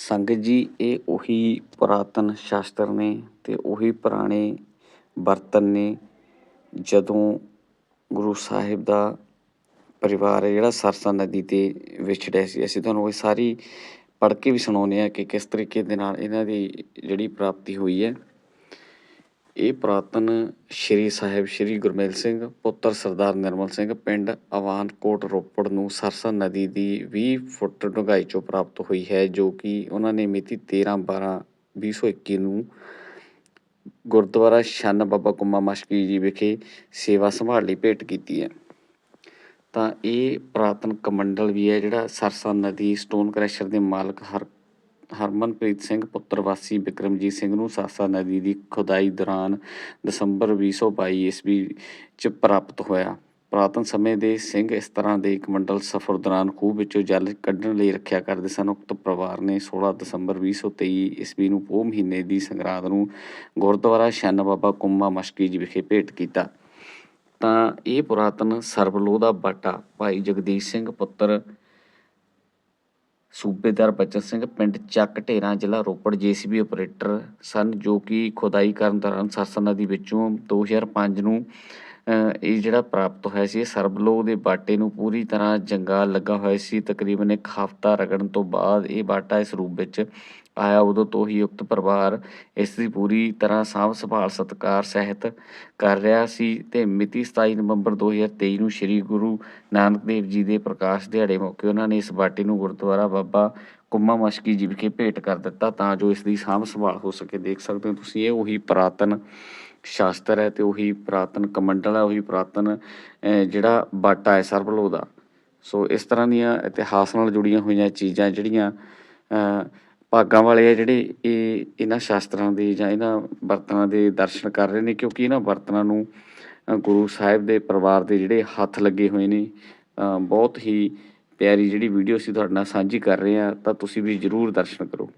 ਸੰਗਤ ਜੀ, ਇਹ ਉਹੀ ਪੁਰਾਤਨ ਸ਼ਾਸਤਰ ਨੇ ਅਤੇ ਉਹੀ ਪੁਰਾਣੇ ਬਰਤਨ ਨੇ ਜਦੋਂ ਗੁਰੂ ਸਾਹਿਬ ਦਾ ਪਰਿਵਾਰ ਹੈ, ਜਿਹੜਾ ਸਰਸਾ ਨਦੀ ਤੇ ਵਿਛੜਿਆ ਸੀ। ਅਸੀਂ ਤੁਹਾਨੂੰ ਇਹ ਸਾਰੀ ਪੜ੍ਹ ਕੇ ਵੀ ਸੁਣਾਉਂਦੇ ਹਾਂ ਕਿ ਕਿਸ ਤਰੀਕੇ ਦੇ ਨਾਲ ਇਹਨਾਂ ਦੀ ਜਿਹੜੀ ਪ੍ਰਾਪਤੀ ਹੋਈ ਹੈ। ਇਹ ਪੁਰਾਤਨ ਸ਼੍ਰੀ ਸਾਹਿਬ ਸ਼੍ਰੀ ਗੁਰਮੇਲ ਸਿੰਘ, ਪੁੱਤਰ ਸਰਦਾਰ ਨਿਰਮਲ ਸਿੰਘ ਪਿੰਡ ਅਵਾਨਕੋਟ ਰੋਪੜ ਨੂੰ ਸਰਸਾ ਨਦੀ ਦੀ 20 ਫੁੱਟ ਡੂੰਘਾਈ 'ਚੋਂ ਪ੍ਰਾਪਤ ਹੋਈ ਹੈ, ਜੋ ਕਿ ਉਹਨਾਂ ਨੇ ਮਿਤੀ 13 12 2021 ਨੂੰ ਗੁਰਦੁਆਰਾ ਛੰਨ ਬਾਬਾ ਕੁੰਮਾ ਮਸ਼ਕੀ ਜੀ ਵਿਖੇ ਸੇਵਾ ਸੰਭਾਲ ਲਈ ਭੇਟ ਕੀਤੀ ਹੈ। ਤਾਂ ਇਹ ਪੁਰਾਤਨ ਕਮੰਡਲ ਵੀ ਹੈ ਜਿਹੜਾ ਸਰਸਾ ਨਦੀ ਸਟੋਨ ਕ੍ਰੈਸ਼ਰ ਦੇ ਮਾਲਕ ਹਰ ਹਰਮਨਪ੍ਰੀਤ ਸਿੰਘ, ਪੁੱਤਰ ਵਾਸੀ ਬਿਕਰਮਜੀਤ ਸਿੰਘ ਨੂੰ ਸਰਸਾ ਨਦੀ ਦੀ ਖੁਦਾਈ ਦੌਰਾਨ ਦਸੰਬਰ 2022 ਈਸਵੀ ਚ ਪ੍ਰਾਪਤ ਹੋਇਆ। ਪੁਰਾਤਨ ਸਮੇਂ ਦੇ ਸਿੰਘ ਇਸ ਤਰ੍ਹਾਂ ਦੇ ਇੱਕ ਮੰਡਲ ਸਫ਼ਰ ਦੌਰਾਨ ਖੂਹ ਵਿੱਚੋਂ ਜਲ ਕੱਢਣ ਲਈ ਰੱਖਿਆ ਕਰਦੇ ਸਨ। ਉਕਤ ਪਰਿਵਾਰ ਨੇ 16 ਦਸੰਬਰ 2023 ਈਸਵੀ ਨੂੰ ਪੋਹ ਮਹੀਨੇ ਦੀ ਸੰਗਰਾਂਦ ਨੂੰ ਗੁਰਦੁਆਰਾ ਛੰਨ ਬਾਬਾ ਕੁੰਮਾ ਮਸ਼ਕੀ ਜੀ ਵਿਖੇ ਭੇਟ ਕੀਤਾ। ਤਾਂ ਇਹ ਪੁਰਾਤਨ ਸਰਬਲੋਹ ਦਾ ਬਾਟਾ ਭਾਈ ਜਗਦੀਸ਼ ਸਿੰਘ, ਪੁੱਤਰ ਸੂਬੇਦਾਰ ਬਚਨ ਸਿੰਘ, ਪਿੰਡ ਚੱਕ ਢੇਰਾਂ ਜ਼ਿਲ੍ਹਾ ਰੋਪੜ ਜੀਸੀਬੀ ਆਪਰੇਟਰ ਸਨ, ਜੋ ਕਿ ਖੁਦਾਈ ਕਰਨ ਦੌਰਾਨ ਸਰਸਾ ਨਦੀ ਵਿੱਚੋਂ 2005 ਨੂੰ ਇਹ ਜਿਹੜਾ ਪ੍ਰਾਪਤ ਹੋਇਆ ਸੀ, ਇਹ ਸਰਬਲੋਹ ਦੇ ਬਾਟੇ ਨੂੰ ਪੂਰੀ ਤਰ੍ਹਾਂ ਜੰਗਾਲ ਲੱਗਾ ਹੋਇਆ ਸੀ। ਤਕਰੀਬਨ ਇੱਕ ਹਫ਼ਤਾ ਰਗੜਨ ਤੋਂ ਬਾਅਦ ਇਹ ਬਾਟਾ ਇਸ ਰੂਪ ਵਿੱਚ ਆਇਆ। ਉਦੋਂ ਤੋਂ ਹੀ ਉਕਤ ਪਰਿਵਾਰ ਇਸ ਦੀ ਪੂਰੀ ਤਰ੍ਹਾਂ ਸਾਂਭ ਸੰਭਾਲ, ਸਤਿਕਾਰ, ਸਹਿਤ ਕਰ ਰਿਹਾ ਸੀ ਤੇ ਮਿਤੀ 27 ਨਵੰਬਰ 2023 ਨੂੰ ਸ੍ਰੀ ਗੁਰੂ ਨਾਨਕ ਦੇਵ ਜੀ ਦੇ ਪ੍ਰਕਾਸ਼ ਦਿਹਾੜੇ ਮੌਕੇ ਉਹਨਾਂ ਨੇ ਇਸ ਬਾਟੇ ਨੂੰ ਗੁਰਦੁਆਰਾ ਬਾਬਾ ਕੁੰਮਾ ਮਸ਼ਕੀ ਜੀ ਵਿਖੇ ਭੇਟ ਕਰ ਦਿੱਤਾ ਤਾਂ ਜੋ ਇਸ ਦੀ ਸਾਂਭ ਸੰਭਾਲ ਹੋ ਸਕੇ। ਦੇਖ ਸਕਦੇ ਹੋ ਤੁਸੀਂ, ਇਹ ਉਹੀ ਪੁਰਾਤਨ ਸ਼ਾਸਤਰ ਹੈ ਤੇ ਉਹੀ ਪੁਰਾਤਨ ਕਮੰਡਲ ਹੈ, ਉਹੀ ਪੁਰਾਤਨ ਜਿਹੜਾ ਬਾਟਾ ਹੈ ਸਰਬਲੋ ਦਾ। ਸੋ ਇਸ ਤਰ੍ਹਾਂ ਦੀਆਂ ਇਤਿਹਾਸ ਨਾਲ ਜੁੜੀਆਂ ਹੋਈਆਂ ਚੀਜ਼ਾਂ ਜਿਹੜੀਆਂ ਭਾਗਾਂ ਵਾਲੇ ਆ ਜਿਹੜੇ ਇਹ, ਇਹਨਾਂ ਸ਼ਾਸਤਰਾਂ ਦੇ ਜਾਂ ਇਹਨਾਂ ਬਰਤਨਾਂ ਦੇ ਦਰਸ਼ਨ ਕਰ ਰਹੇ ਨੇ, ਕਿਉਂਕਿ ਇਹਨਾਂ ਬਰਤਨਾਂ ਨੂੰ ਗੁਰੂ ਸਾਹਿਬ ਦੇ ਪਰਿਵਾਰ ਦੇ ਜਿਹੜੇ ਹੱਥ ਲੱਗੇ ਹੋਏ ਨੇ ਬਹੁਤ ਹੀ ਪਿਆਰੀ ਜਿਹੜੀ ਵੀਡੀਓ ਅਸੀਂ ਤੁਹਾਡੇ ਨਾਲ ਸਾਂਝੀ ਕਰ ਰਹੇ ਹਾਂ, ਤਾਂ ਤੁਸੀਂ ਵੀ ਜ਼ਰੂਰ ਦਰਸ਼ਨ ਕਰੋ।